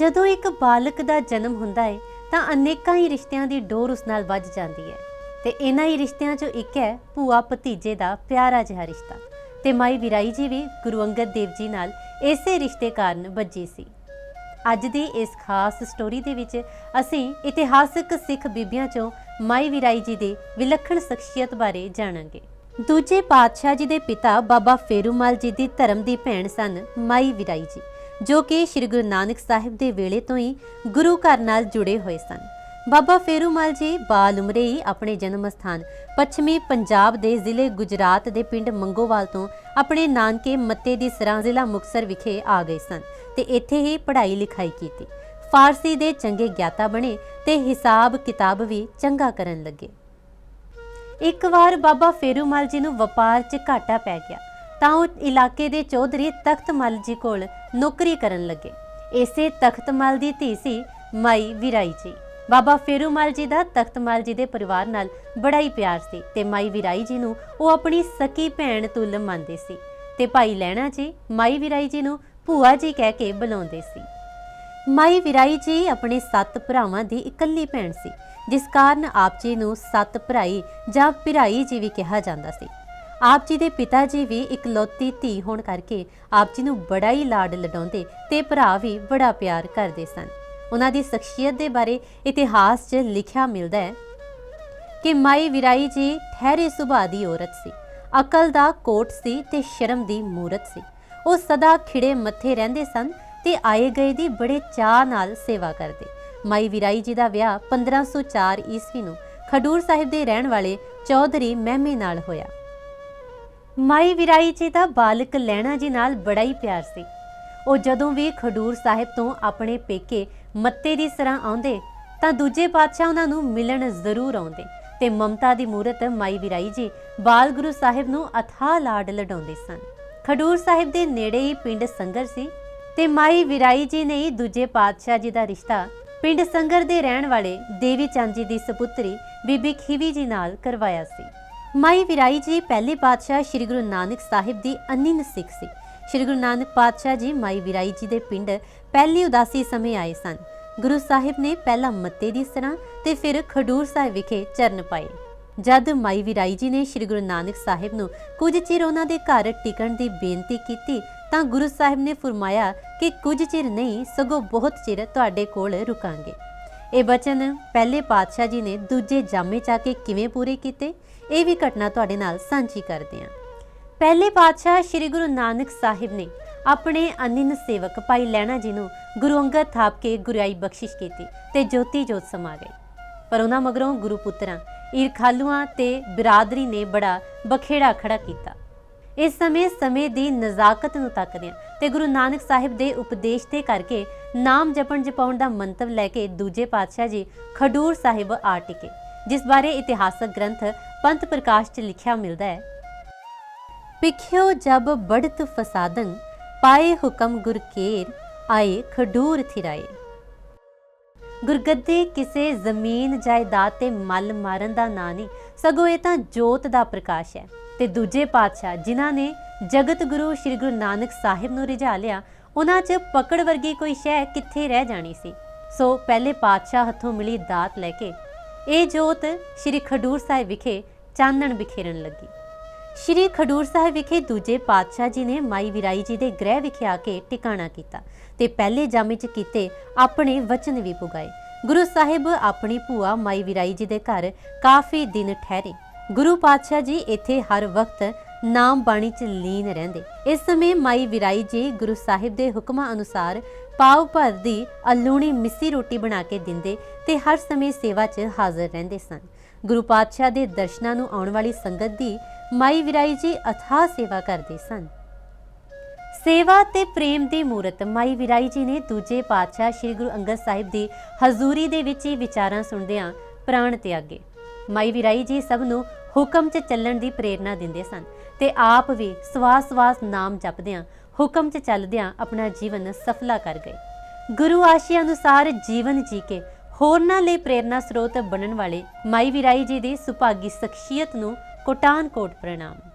ਜਦੋਂ ਇੱਕ ਬਾਲਕ ਦਾ ਜਨਮ ਹੁੰਦਾ ਹੈ ਤਾਂ ਅਨੇਕਾਂ ਹੀ ਰਿਸ਼ਤਿਆਂ ਦੀ ਡੋਰ ਉਸ ਨਾਲ ਵੱਜ ਜਾਂਦੀ ਹੈ ਤੇ ਇਹਨਾਂ ਹੀ ਰਿਸ਼ਤਿਆਂ 'ਚੋਂ ਇੱਕ ਹੈ ਭੂਆ ਭਤੀਜੇ ਦਾ ਪਿਆਰਾ ਜਿਹਾ ਰਿਸ਼ਤਾ। ਤੇ ਮਾਈ ਵਿਰਾਈ ਜੀ ਵੀ ਗੁਰੂ ਅੰਗਦ ਦੇਵ ਜੀ ਨਾਲ ਇਸੇ ਰਿਸ਼ਤੇ ਕਾਰਨ ਵੱਜੀ ਸੀ। ਅੱਜ ਦੀ ਇਸ ਖਾਸ ਸਟੋਰੀ ਦੇ ਵਿੱਚ ਅਸੀਂ ਇਤਿਹਾਸਕ ਸਿੱਖ ਬੀਬੀਆਂ 'ਚੋਂ ਮਾਈ ਵਿਰਾਈ ਜੀ ਦੇ ਵਿਲੱਖਣ ਸ਼ਖਸੀਅਤ ਬਾਰੇ ਜਾਣਾਂਗੇ। ਦੂਜੇ ਪਾਤਸ਼ਾਹ ਜੀ ਦੇ ਪਿਤਾ ਬਾਬਾ ਫੇਰੂਮਾਲ ਜੀ ਦੀ ਧਰਮ ਦੀ ਭੈਣ ਸਨ ਮਾਈ ਵਿਰਾਈ ਜੀ। ਜੋ ਕਿ ਸ੍ਰੀ ਗੁਰੂ ਨਾਨਕ ਸਾਹਿਬ ਦੇ ਵੇਲੇ ਤੋਂ ਹੀ ਗੁਰੂ ਘਰ ਨਾਲ ਜੁੜੇ ਹੋਏ ਸਨ। ਬਾਬਾ ਫੇਰੂਮਾਲ ਜੀ ਬਾਲ ਉਮਰੇ ਹੀ ਆਪਣੇ ਜਨਮ ਸਥਾਨ ਪੱਛਮੀ ਪੰਜਾਬ ਦੇ ਜ਼ਿਲ੍ਹੇ ਗੁਜਰਾਤ ਦੇ ਪਿੰਡ ਮੰਗੋਵਾਲ ਤੋਂ ਆਪਣੇ ਨਾਨਕੇ ਮੱਤੇ ਦੀ ਸਰਾਂ ਜ਼ਿਲ੍ਹਾ ਮੁਕਸਰ ਵਿਖੇ ਆ ਗਏ ਸਨ ਤੇ ਇੱਥੇ ਹੀ ਪੜ੍ਹਾਈ ਲਿਖਾਈ ਕੀਤੀ। ਫਾਰਸੀ ਦੇ ਚੰਗੇ ਗਿਆਤਾ ਬਣੇ ਤੇ ਹਿਸਾਬ ਕਿਤਾਬ ਵੀ ਚੰਗਾ ਕਰਨ ਲੱਗੇ। ਇੱਕ ਵਾਰ ਬਾਬਾ ਫੇਰੂਮਲ ਜੀ ਨੂੰ ਵਪਾਰ 'ਚ ਘਾਟਾ ਪੈ ਗਿਆ। ਤਾਂ ਉਹ ਇਲਾਕੇ ਦੇ ਚੌਧਰੀ ਤਖਤਮਲ ਜੀ ਕੋਲ ਨੌਕਰੀ ਕਰਨ ਲੱਗੇ। ਇਸੇ ਤਖਤਮਲ ਦੀ ਧੀ ਸੀ ਮਾਈ ਵਿਰਾਈ ਜੀ। ਬਾਬਾ ਫੇਰੂਮਲ ਜੀ ਦਾ ਤਖਤਮਲ ਜੀ ਦੇ ਪਰਿਵਾਰ ਨਾਲ ਬੜਾ ਹੀ ਪਿਆਰ ਸੀ ਤੇ ਮਾਈ ਵਿਰਾਈ ਜੀ ਨੂੰ ਉਹ ਆਪਣੀ ਸਕੀ ਭੈਣ ਤੁਲ ਮੰਨਦੇ ਸੀ ਤੇ ਭਾਈ ਲੈਣਾ ਜੀ ਮਾਈ ਵਿਰਾਈ ਜੀ ਨੂੰ ਭੂਆ ਜੀ ਕਹਿ ਕੇ ਬੁਲਾਉਂਦੇ ਸੀ। ਮਾਈ ਵਿਰਾਈ ਜੀ ਆਪਣੇ ਸੱਤ ਭਰਾਵਾਂ ਦੀ ਇਕੱਲੀ ਭੈਣ ਸੀ, ਜਿਸ ਕਾਰਨ ਆਪ ਜੀ ਨੂੰ ਸੱਤ ਭਰਾਈ ਜਾਂ ਭਰਾਈ ਜੀ ਵੀ ਕਿਹਾ ਜਾਂਦਾ ਸੀ। ਆਪ ਜੀ ਦੇ ਪਿਤਾ ਜੀ ਵੀ ਇਕਲੌਤੀ ਧੀ ਹੋਣ ਕਰਕੇ ਆਪ ਜੀ ਨੂੰ ਬੜਾ ਹੀ ਲਾਡ ਲਡਾਉਂਦੇ ਤੇ ਭਰਾ ਵੀ ਬੜਾ ਪਿਆਰ ਕਰਦੇ ਸਨ। ਉਹਨਾਂ ਦੀ ਸ਼ਖਸੀਅਤ ਦੇ ਬਾਰੇ ਇਤਿਹਾਸ 'ਚ ਲਿਖਿਆ ਮਿਲਦਾ ਹੈ ਕਿ ਮਾਈ ਵਿਰਾਈ ਜੀ ਠਹਿਰੇ ਸੁਭਾਅ ਦੀ ਔਰਤ ਸੀ। ਅਕਲ ਦਾ ਕੋਟ ਸੀ ਤੇ ਸ਼ਰਮ ਦੀ ਮੂਰਤ ਸੀ। ਉਹ ਸਦਾ ਖਿੜੇ ਮੱਥੇ ਰਹਿੰਦੇ ਸਨ ਤੇ ਆਏ ਗਏ ਦੀ ਬੜੇ ਚਾਹ ਨਾਲ ਸੇਵਾ ਕਰਦੇ। ਮਾਈ ਵਿਰਾਈ ਜੀ ਦਾ ਵਿਆਹ 1504 ਈਸਵੀ ਨੂੰ ਖਡੂਰ ਸਾਹਿਬ ਦੇ ਰਹਿਣ ਵਾਲੇ ਚੌਧਰੀ ਮਹਿਮੇ ਨਾਲ ਹੋਇਆ। ਮਾਈ ਵਿਰਾਈ ਜੀ ਦਾ ਬਾਲਕ ਲੈਣਾ ਜੀ ਨਾਲ ਬੜਾ ਹੀ ਪਿਆਰ ਸੀ। ਉਹ ਜਦੋਂ ਵੀ ਖਡੂਰ ਸਾਹਿਬ ਤੋਂ ਆਪਣੇ ਪੇਕੇ ਮੱਤੇ ਦੀ ਸਰਾਂ ਆਉਂਦੇ, ਤਾਂ ਦੂਜੇ ਪਾਤਸ਼ਾਹ ਉਹਨਾਂ ਨੂੰ ਮਿਲਣ ਜ਼ਰੂਰ ਆਉਂਦੇ ਤੇ ਮਮਤਾ ਦੀ ਮੂਰਤ ਮਾਈ ਵਿਰਾਈ ਜੀ ਬਾਲ ਗੁਰੂ ਸਾਹਿਬ ਨੂੰ ਅਥਾਹ ਲਾਡ ਲਡਾਉਂਦੇ ਸਨ। ਖਡੂਰ ਸਾਹਿਬ ਦੇ ਨੇੜੇ ਹੀ ਪਿੰਡ ਸੰਗਰ ਸੀ ਤੇ ਮਾਈ ਵਿਰਾਈ ਜੀ ਨੇ ਹੀ ਦੂਜੇ ਪਾਤਸ਼ਾਹ ਜੀ ਦਾ ਰਿਸ਼ਤਾ ਪਿੰਡ ਸੰਗਰ ਦੇ ਰਹਿਣ ਵਾਲੇ ਦੇਵੀ ਚੰਦ ਜੀ ਦੀ ਸੁਪੁੱਤਰੀ ਬੀਬੀ ਖੀਵੀ ਜੀ ਨਾਲ ਕਰਵਾਇਆ ਸੀ। ਮਾਈ ਵਿਰਾਈ ਜੀ ਪਹਿਲੇ ਪਾਤਸ਼ਾਹ ਸ੍ਰੀ ਗੁਰੂ ਨਾਨਕ ਸਾਹਿਬ ਦੀ ਅਨਿੰਨ ਸਿੱਖ ਸੀ। ਸ੍ਰੀ ਗੁਰੂ ਨਾਨਕ ਪਾਤਸ਼ਾਹ ਜੀ ਮਾਈ ਵਿਰਾਈ ਜੀ ਦੇ ਪਿੰਡ ਪਹਿਲੀ ਉਦਾਸੀ ਸਮੇਂ ਆਏ ਸਨ। ਗੁਰੂ ਸਾਹਿਬ ਨੇ ਪਹਿਲਾਂ ਮੱਤੇ ਦੀ ਸਰਾਂ ਤੇ ਫਿਰ ਖਡੂਰ ਸਾਹਿਬ ਵਿਖੇ ਚਰਨ ਪਾਏ। ਜਦ ਮਾਈ ਵਿਰਾਈ ਜੀ ਨੇ ਸ੍ਰੀ ਗੁਰੂ ਨਾਨਕ ਸਾਹਿਬ ਨੂੰ ਕੁਝ ਚਿਰ ਉਹਨਾਂ ਦੇ ਘਰ ਟਿਕਣ ਦੀ ਬੇਨਤੀ ਕੀਤੀ, ਤਾਂ ਗੁਰੂ ਸਾਹਿਬ ਨੇ ਫਰਮਾਇਆ ਕਿ ਕੁਝ ਚਿਰ ਨਹੀਂ, ਸਗੋਂ ਬਹੁਤ ਚਿਰ ਤੁਹਾਡੇ ਕੋਲ ਰੁਕਾਂਗੇ। ਇਹ ਬਚਨ ਪਹਿਲੇ ਪਾਤਸ਼ਾਹ ਜੀ ਨੇ ਦੂਜੇ ਜਾਮੇ ਚਾ ਕੇ ਕਿਵੇਂ ਪੂਰੇ ਕੀਤੇ? ਇਹ ਵੀ ਘਟਨਾ ਤੁਹਾਡੇ ਨਾਲ ਸਾਂਝੀ ਕਰਦੇ ਹਾਂ। ਪਹਿਲੇ ਪਾਤਸ਼ਾਹ ਸ੍ਰੀ ਗੁਰੂ ਨਾਨਕ ਸਾਹਿਬ ਨੇ ਆਪਣੇ ਅਨਿਨ ਸੇਵਕ ਭਾਈ ਲੈਣਾ ਜੀ ਨੂੰ ਗੁਰੂ ਅੰਗਦ ਥਾਪ ਕੇ ਗੁਰਿਆਈ ਬਖਸ਼ਿਸ਼ ਕੀਤੀ ਤੇ ਜੋਤੀ ਜੋਤ ਸਮਾ ਗਏ ਪਰ ਉਹਨਾਂ ਮਗਰੋਂ ਗੁਰੂ ਪੁੱਤਰਾਂ ਈਰਖਾਲੂਆਂ ਤੇ ਬਿਰਾਦਰੀ ਨੇ ਬੜਾ ਬਖੇੜਾ ਖੜਾ ਕੀਤਾ। ਇਸ ਸਮੇਂ ਸਮੇਂ ਦੀ ਨਜ਼ਾਕਤ ਨੂੰ ਤੱਕਦਿਆਂ ਤੇ ਗੁਰੂ ਨਾਨਕ ਸਾਹਿਬ ਦੇ ਉਪਦੇਸ਼ ਤੇ ਕਰਕੇ ਨਾਮ ਜਪਣ ਜਪਾਉਣ ਦਾ ਮੰਤਵ ਲੈ ਕੇ ਦੂਜੇ ਪਾਤਸ਼ਾਹ ਜੀ ਖਡੂਰ ਸਾਹਿਬ ਆ ਟਿਕੇ, ਜਿਸ ਬਾਰੇ ਇਤਿਹਾਸਕ ਗ੍ਰੰਥ ਪੰਥ ਪ੍ਰਕਾਸ਼ 'ਚ ਲਿਖਿਆ ਮਿਲਦਾ ਹੈ। ਪਿਖਿਓ ਜਬ ਬੜਤ ਫਸਾਦੰ, ਪਾਏ ਹੁਕਮ ਗੁਰ ਕੇਰ, ਆਏ ਖਡੂਰ ਥਿਰਾਏ। ਗੁਰਗੱਦੀ ਕਿਸੇ ਜ਼ਮੀਨ ਜਾਇਦਾਦ ਤੇ ਮੱਲ ਮਾਰਨ ਦਾ ਨਾਂ ਨਹੀਂ, ਸਗੋਂ ਇਹ ਤਾਂ ਜੋਤ ਦਾ ਪ੍ਰਕਾਸ਼ ਹੈ। ਤੇ ਦੂਜੇ ਪਾਤਸ਼ਾਹ ਜਿਨ੍ਹਾਂ ਨੇ ਜਗਤ ਗੁਰੂ ਸ੍ਰੀ ਗੁਰੂ ਨਾਨਕ ਸਾਹਿਬ ਨੂੰ ਰਿਝਾ ਲਿਆ, ਉਹਨਾਂ 'ਚ ਪਕੜ ਵਰਗੀ ਕੋਈ ਸ਼ੈ ਕਿੱਥੇ ਰਹਿ ਜਾਣੀ ਸੀ? ਸੋ ਪਹਿਲੇ ਪਾਤਸ਼ਾਹ ਹੱਥੋਂ ਮਿਲੀ ਦਾਤ ਲੈ ਕੇ ਇਹ ਜੋਤ ਸ੍ਰੀ ਖਡੂਰ ਸਾਹਿਬ ਵਿਖੇ ਚਾਨਣ ਬਿਖੇਰਨ ਲੱਗੀ। ਸ਼੍ਰੀ ਖਡੂਰ ਸਾਹਿਬ ਵਿਖੇ ਦੂਜੇ ਪਾਤਸ਼ਾਹ ਜੀ ਨੇ ਮਾਈ ਵਿਰਾਈ ਜੀ ਦੇ ਗ੍ਰਹਿ ਵਿਖੇ ਆ ਕੇ ਟਿਕਾਣਾ ਕੀਤਾ ਤੇ ਪਹਿਲੇ ਜਾਮੇ ਚ ਕੀਤੇ ਆਪਣੇ ਵਚਨ ਵੀ ਪੁਗਾਏ। ਗੁਰੂ ਸਾਹਿਬ ਆਪਣੀ ਭੂਆ ਮਾਈ ਵਿਰਾਈ ਜੀ ਦੇ ਘਰ ਕਾਫੀ ਦਿਨ ਠਹਿਰੇ। ਗੁਰੂ ਪਾਤਸ਼ਾਹ ਜੀ ਇੱਥੇ ਹਰ ਵਕਤ ਨਾਮ ਬਾਣੀ ਚ ਲੀਨ ਰਹਿੰਦੇ। ਇਸ ਸਮੇਂ ਮਾਈ ਵਿਰਾਈ ਜੀ ਗੁਰੂ ਸਾਹਿਬ ਦੇ ਹੁਕਮਾਂ ਅਨੁਸਾਰ ਪਾਵ ਭਰ ਦੀ ਅਲੂਣੀ ਮਿੱਸੀ ਰੋਟੀ ਬਣਾ ਕੇ ਦਿੰਦੇ ਤੇ ਹਰ ਸਮੇਂ ਸੇਵਾ 'ਚ ਹਾਜ਼ਰ ਰਹਿੰਦੇ ਸਨ। ਗੁਰੂ ਪਾਤਸ਼ਾਹ ਦੇ ਦਰਸ਼ਨਾਂ ਨੂੰ ਆਉਣ ਵਾਲੀ ਸੰਗਤ ਦੀ ਮਾਈ ਵਿਰਾਈ ਜੀ ਅਥਾ ਸੇਵਾ ਕਰਦੇ ਸਨ। ਸੇਵਾ ਤੇ ਪ੍ਰੇਮ ਦੀ ਮੂਰਤ ਮਾਈ ਵਿਰਾਈ ਜੀ ਨੇ ਦੂਜੇ ਪਾਤਸ਼ਾਹ ਸ੍ਰੀ ਗੁਰੂ ਅੰਗਦ ਸਾਹਿਬ ਦੀ ਹਜ਼ੂਰੀ ਦੇ ਵਿੱਚ ਹੀ ਵਿਚਾਰਾਂ ਸੁਣਦਿਆਂ ਪ੍ਰਾਣ ਤਿਆਗੇ। ਮਾਈ ਵਿਰਾਈ ਜੀ ਸਭ ਨੂੰ ਹੁਕਮ 'ਚ ਚੱਲਣ ਦੀ ਪ੍ਰੇਰਣਾ ਦਿੰਦੇ ਸਨ ਤੇ ਆਪ ਵੀ ਸਵਾਸ-ਸਵਾਸ ਨਾਮ ਜਪਦਿਆਂ, ਹੁਕਮ 'ਚ ਚੱਲਦਿਆਂ ਆਪਣਾ ਜੀਵਨ ਸਫਲਾ ਕਰ ਗਏ। ਗੁਰੂ ਆਸ਼ੀ ਅਨੁਸਾਰ ਜੀਵਨ ਜੀ ਕੇ ਹੋਰਨਾਂ ਲਈ ਪ੍ਰੇਰਨਾ ਸਰੋਤ ਬਣਨ ਵਾਲੇ ਮਾਈ ਵਿਰਾਈ ਜੀ ਦੀ ਸੁਭਾਗੀ ਸ਼ਖਸੀਅਤ ਨੂੰ ਕੋਟਾਨ ਕੋਟ ਪ੍ਰਣਾਮ।